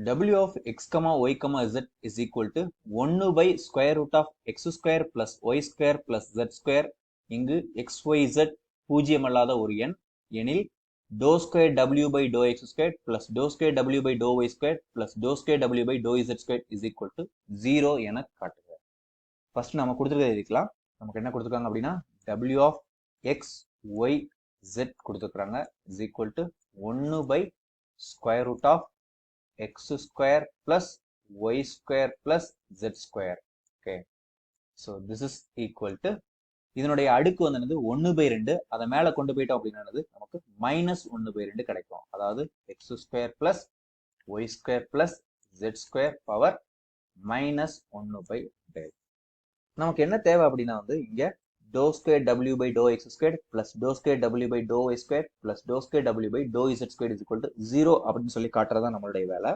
W of Y comma is is equal to 1 by square root of x square plus Y square plus z square இங்கு X Y y, பூஜ்ஜியம் அல்லாத ஒரு எண் எனில் டோ square W by to X square plus டோ square W by to Y square plus டோ square W by டோ Z square is equal to zero என காட்டுங்க ஃபர்ஸ்ட் நம்ம கொடுத்துருக்கிறது இருக்கலாம் நமக்கு என்ன கொடுத்துருக்காங்க அப்படின்னா W of X Y jet கொடுத்துருக்குறாங்க இஸ் ஈக்குவல் டு ஒன்று by square root of x square plus y square plus z square. Okay. So this is equal to இதனுடைய அடுக்கு வந்து என்னது? ஒன்று பை ரெண்டு. அதை மேலே கொண்டு போயிட்டோம் அப்படின்னா நமக்கு மைனஸ் ஒன்று பை ரெண்டு கிடைக்கும். அதாவது X square plus Y square plus jet square power minus ஒன்று பை ரெண்டு. நமக்கு என்ன தேவை அப்படின்னா வந்து இங்க to square W by to X square plus டோ square W by to Y square plus டோ square W by to Z square is equal to zero அப்படின்னு சொல்லி காட்டுறதா நம்மளுடைய வேலை.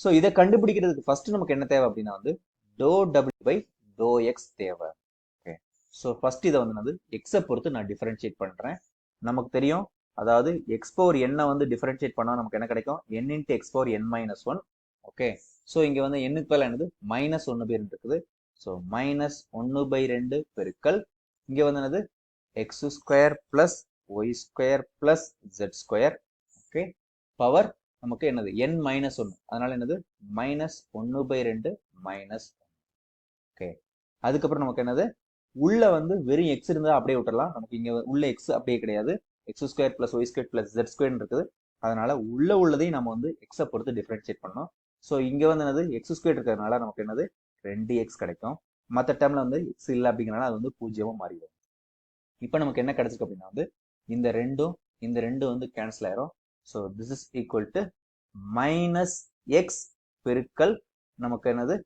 ஸோ இதை கண்டுபிடிக்கிறதுக்கு ஃபர்ஸ்ட் நமக்கு என்ன தேவை அப்படின்னா வந்து doe W by to X தேவை. ஓகே ஸோ ஃபர்ஸ்ட் இதை வந்து வந்து எக்ஸை பொறுத்து நான் டிஃபரன்ஷியேட் பண்ணுறேன் நமக்கு தெரியும்? அதாவது எக்ஸ் பவர் என்ன வந்து டிஃபரன்ஷியேட் பண்ணால் நமக்கு என்ன கிடைக்கும்? N into x power n minus one okay so இங்கே வந்து என்னுக்கு பேர் என்னது? மைனஸ் ஒன்று பை ரெண்டு இருக்குது. ஸோ மைனஸ் ஒன்று பை ரெண்டு பெருக்கல் இங்க வந்து என்னது? X square plus y square plus z square okay power நமக்கு என்னது? என் மைனஸ் ஒன்று அதனால என்னது? மைனஸ் ஒன்று பை ரெண்டு மைனஸ் ஓகே அதுக்கப்புறம் நமக்கு என்னது? உள்ள வந்து வெறும் எக்ஸ் இருந்தால் அப்படியே விட்டுறலாம். நமக்கு இங்கே உள்ள எக்ஸ் அப்படியே கிடையாது. X square plus y square plus z square இருக்குது. அதனால உள்ள உள்ளதையும் நம்ம வந்து எக்ஸை பொறுத்து டிஃப்ரென்ஷியேட் பண்ணோம் ஸோ இங்கே வந்து என்னது? எக்ஸ் ஸ்கொயர் இருக்கிறதுனால நமக்கு என்னது? ரெண்டு எக்ஸ் கிடைக்கும். மற்ற டைம்ல வந்து எக்ஸ் இல்லை அப்படிங்கிறனால அது வந்து பூஜ்ஜியமாக மாறிடும். இப்போ நமக்கு என்ன கிடைச்சிருக்கு அப்படின்னா வந்து இந்த ரெண்டும் இந்த ரெண்டும் வந்து கேன்சல் ஆயிரும். So this is equal to minus x பெருக்கல் நமக்கு என்னது?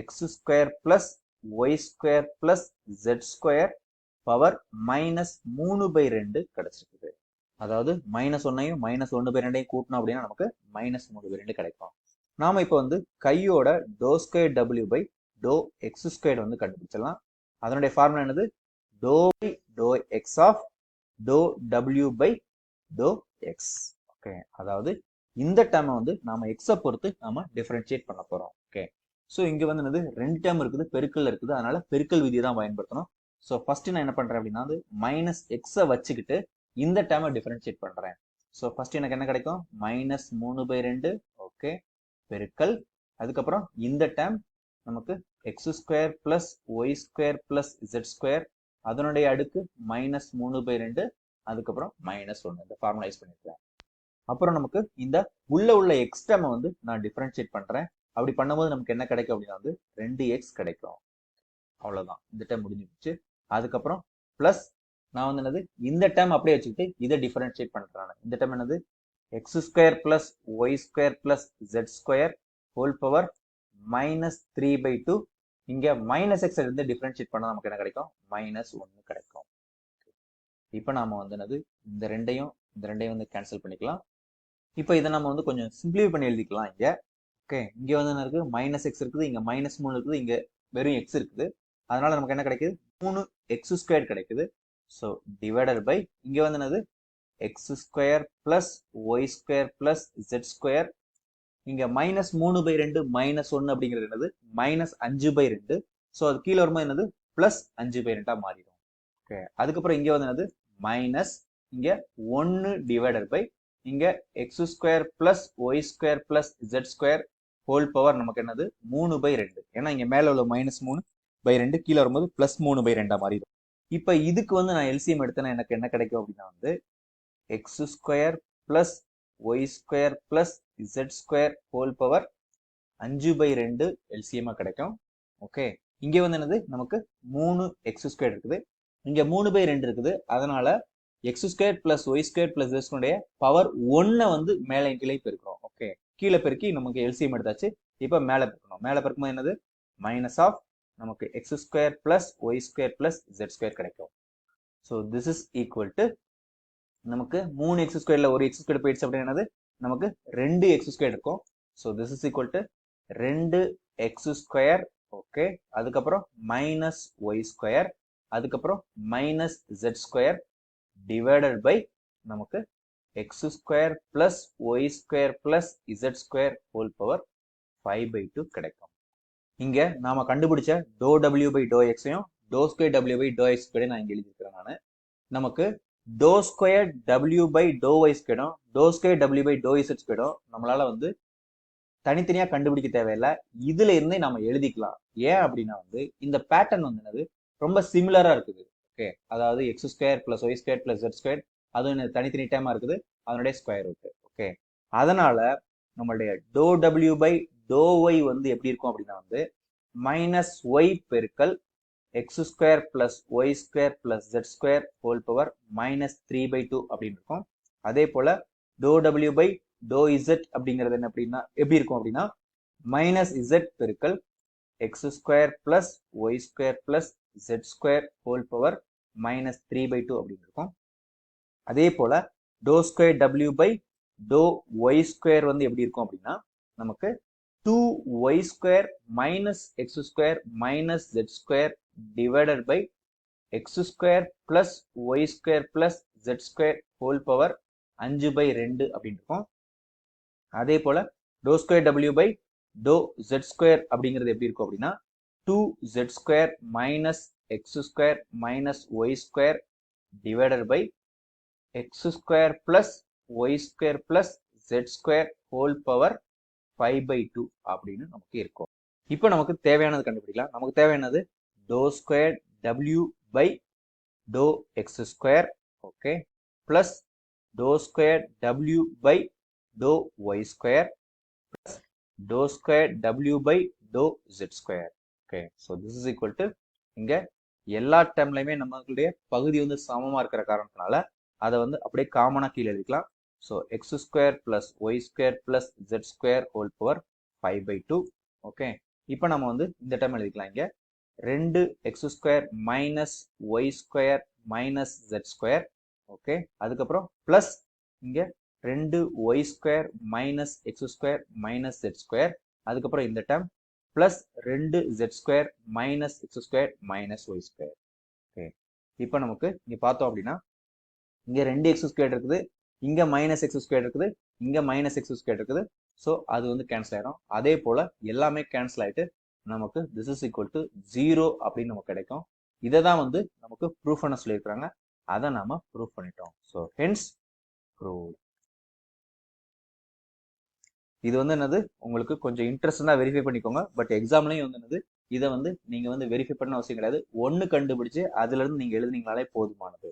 X square plus y square plus z square power minus மூணு பை ரெண்டு கிடைச்சிருக்குது. அதாவது மைனஸ் ஒன்னையும் மைனஸ் ஒன்று பை ரெண்டையும் கூட்டணும் அப்படின்னா நமக்கு மைனஸ் மூணு பை ரெண்டு கிடைக்கும். நாம இப்போ வந்து கையோட to square W by to X square வந்து கண்டுபிடிச்சிடலாம். அதனுடைய ஃபார்முலா என்னது? Doe by doe x of doe W by to X okay அதாவது இந்த டேர்மை வந்து நாம எக்ஸை பொறுத்து நாம டிஃபரன்ஷியேட் பண்ண போறோம். ஓகே ஸோ இங்க வந்து என்னது? ரெண்டு டேர்ம் இருக்குது பெருக்கல் இருக்குது. அதனால பெருக்கல் விதியை தான் பயன்படுத்தணும். ஸோ ஃபர்ஸ்ட் நான் என்ன பண்றேன் அப்படின்னா வந்து மைனஸ் எக்ஸை வச்சுக்கிட்டு இந்த டேர்மை டிஃபரன்ஷியேட் பண்றேன். ஸோ ஃபர்ஸ்ட் எனக்கு என்ன கிடைக்கும்? மைனஸ் மூணு பை ரெண்டு. ஓகே பெருக்கல். அதுக்கப்புறம் இந்த டேம் நமக்கு x square plus y square plus z square அதனுடைய அடுக்கு மைனஸ் மூணு பை ரெண்டு அதுக்கப்புறம் மைனஸ் ஒன்று இந்த ஃபார்மலைஸ் பண்ணிருக்கேன். அப்புறம் நமக்கு இந்த உள்ள உள்ள எக்ஸ் வந்து நான் டிஃபரன்ஷியேட் பண்றேன். அப்படி பண்ணும்போது நமக்கு என்ன கிடைக்கும் அப்படின்னா வந்து ரெண்டு எக்ஸ் கிடைக்கும். அவ்வளவுதான். இந்த டைம் முடிஞ்சிடுச்சு. அதுக்கப்புறம் பிளஸ் நான் வந்து என்னது? இந்த டைம் அப்படியே வச்சுக்கிட்டு இதை டிஃபரன்ஷியேட் பண்றேன். இந்த டைம் என்னது? X square plus y square plus z square whole power minus three by two இங்கே மைனஸ் எக்ஸ் இருந்து டிஃப்ரென்ஷியேட் பண்ணால் நமக்கு என்ன கிடைக்கும்? மைனஸ் ஒன்று கிடைக்கும். இப்போ நாம் வந்து என்னது? இந்த ரெண்டையும் இந்த ரெண்டையும் வந்து கேன்சல் பண்ணிக்கலாம். இப்போ இதை நம்ம வந்து கொஞ்சம் சிம்பிளிஃபை பண்ணி எழுதிக்கலாம் இங்கே. ஓகே இங்கே வந்து என்ன இருக்குது? மைனஸ் எக்ஸ் இருக்குது இங்கே மைனஸ் மூணு இருக்குது இங்கே வெறும் எக்ஸ் இருக்குது. அதனால நமக்கு என்ன கிடைக்குது? மூணு எக்ஸ் ஸ்கொயர் கிடைக்குது. ஸோ டிவைடட் பை இங்கே வந்து என்னது? X square plus y square plus z square இங்க மைனஸ் மூணு பை ரெண்டு மைனஸ் ஒன்னு அப்படிங்கிறது என்னது? மைனஸ் அஞ்சு பை ரெண்டு. ஸோ அது கீழே வரும்போது என்னது? பிளஸ் அஞ்சு பை ரெண்டா மாறிடும். ஓகே அதுக்கப்புறம் இங்க வந்து என்னது? மைனஸ் இங்க ஒன்னு டிவைடட் பை இங்க x square plus y square plus z square whole power நமக்கு என்னது? மூணு பை ரெண்டு. ஏன்னா இங்க மேல உள்ள மைனஸ் மூணு பை ரெண்டு கீழே வரும்போது பிளஸ் மூணு பை ரெண்டா மாறிடும். இப்ப இதுக்கு வந்து நான் எல்சிஎம் எடுத்தேன்னா எனக்கு என்ன கிடைக்கும் அப்படின்னா வந்து x square plus y square plus z square whole power அஞ்சு பை ரெண்டு எல்சிஎம்மா கிடைக்கும். ஓகே இங்கே வந்து என்னது? நமக்கு மூணு எக்ஸ் ஸ்கொயர் இருக்குது. இங்கே மூணு பை ரெண்டு இருக்குது. அதனால x square plus y square plus எஸ்னுடைய power ஒன்னை வந்து மேலே கீழே பெருக்கிறோம். ஓகே கீழே பெருக்கி நமக்கு எல்சிஎம் எடுத்தாச்சு. இப்போ மேலே பெருக்கணும். மேலே பெருக்கும்போது என்னது? மைனஸ் ஆஃப் நமக்கு x square plus y square plus z square கிடைக்கும். So this is equal to நமக்கு மூணு எக்ஸ் ஸ்கொயர்ல ஒரு எக்ஸ் ஸ்கொயர் போயிடுச்சு அப்படின்னு நமக்கு ரெண்டு எக்ஸ் ஸ்கொயர் இருக்கும். So this is equal to ரெண்டு எக்ஸ் ஸ்கொயர் ஓகே அதுக்கப்புறம் மைனஸ் ஒய் ஸ்கொயர் அதுக்கப்புறம் minus z square divided by நமக்கு x square plus y square plus z square whole power five by two கிடைக்கும். இங்க நாம கண்டுபிடிச்ச to W by to எக்ஸையும் to square W by to x கூட நான் இங்க எழுதியிருக்கிறேன் நான். நமக்கு to square W by to y கிடும் to square W by to இசட்ஸ் கிடும் நம்மளால வந்து தனித்தனியாக கண்டுபிடிக்க தேவையில்லை. இதுல இருந்தே நம்ம எழுதிக்கலாம். ஏன் அப்படின்னா வந்து இந்த பேட்டர்ன் வந்து என்னது? ரொம்ப சிமிலரா இருக்குது. ஓகே அதாவது x square plus y square plus z square அதுவும் தனித்தனி டைமா இருக்குது. அதனுடைய ஸ்கொயர் ரூட் ஓகே அதனால நம்மளுடைய to W by to y வந்து எப்படி இருக்கும் அப்படின்னா வந்து மைனஸ் ஒய் பெருக்கல் x square plus y square plus z square whole power minus three by two அப்படின்னு இருக்கும். அதே போல doe W by to z அப்படிங்கிறது என்ன அப்படின்னா எப்படி இருக்கும் அப்படின்னா மைனஸ் இசட் பெருக்கல் x square plus y square plus z square whole power minus three by two அப்படின்னு இருக்கும். அதே போல to square W by to Y square வந்து எப்படி இருக்கும் அப்படின்னா நமக்கு two y square minus x square minus z square divided by x square plus y square plus z square whole power அஞ்சு பை ரெண்டு அப்படின்னு இருக்கும். அதே போல to square W by to z square அப்படிங்கிறது எப்படி இருக்கும் அப்படின்னா two z square minus x square minus y square divided by x square plus y square plus z square whole power five by two அப்படின்னு நமக்கு இருக்கும். இப்போ நமக்கு தேவையானது கண்டுபிடிக்கலாம். நமக்கு தேவையானது டோ square W by to X square okay plus டோ square W by to Y square plus டோ square W by to z square okay so this is equal to இங்கே எல்லா டைம்லையுமே நம்மளுடைய பகுதி வந்து சமமாக இருக்கிற காரணத்தினால அதை வந்து அப்படியே காமனாக கீழே எழுதிக்கலாம். So x square plus y square plus z square whole power five by two okay இப்போ நம்ம வந்து இந்த டைம் எழுதிக்கலாம் இங்கே. ரெண்டு x square minus y square minus z square okay அதுக்கப்புறம் பிளஸ் இங்க ரெண்டு y square minus x square minus z square அதுக்கப்புறம் இந்த டைம் பிளஸ் ரெண்டு z square minus x square minus y square okay இப்போ நமக்கு இங்கே பார்த்தோம் அப்படின்னா இங்கே ரெண்டு எக்ஸ் ஸ்கொயர் இருக்குது இங்கே மைனஸ் எக்ஸ் ஸ்கொயர் இருக்குது இங்கே மைனஸ் எக்ஸ் ஸ்கொயர் இருக்குது. ஸோ அது வந்து கேன்சல் ஆயிடும் அதே போல் எல்லாமே கேன்சல் ஆகிட்டு நமக்கு this is equal to zero அப்படின்னு நமக்கு கிடைக்கும். இதை தான் வந்து நமக்கு ப்ரூஃப் பண்ண சொல்லியிருக்கிறாங்க. அதை நாம ப்ரூஃப் பண்ணிட்டோம். ஸோ ஹென்ஸ் ப்ரூவ் இது வந்து என்னது? உங்களுக்கு கொஞ்சம் இன்ட்ரெஸ்ட் தான் வெரிஃபை பண்ணிக்கோங்க. பட் எக்ஸாம்லையும் வந்து என்னது? இதை வந்து நீங்க வந்து வெரிஃபை பண்ண அவசியம் கிடையாது. ஒன்று கண்டுபிடிச்சு அதுல இருந்து நீங்க எழுதுனீங்களாலே போதுமானது.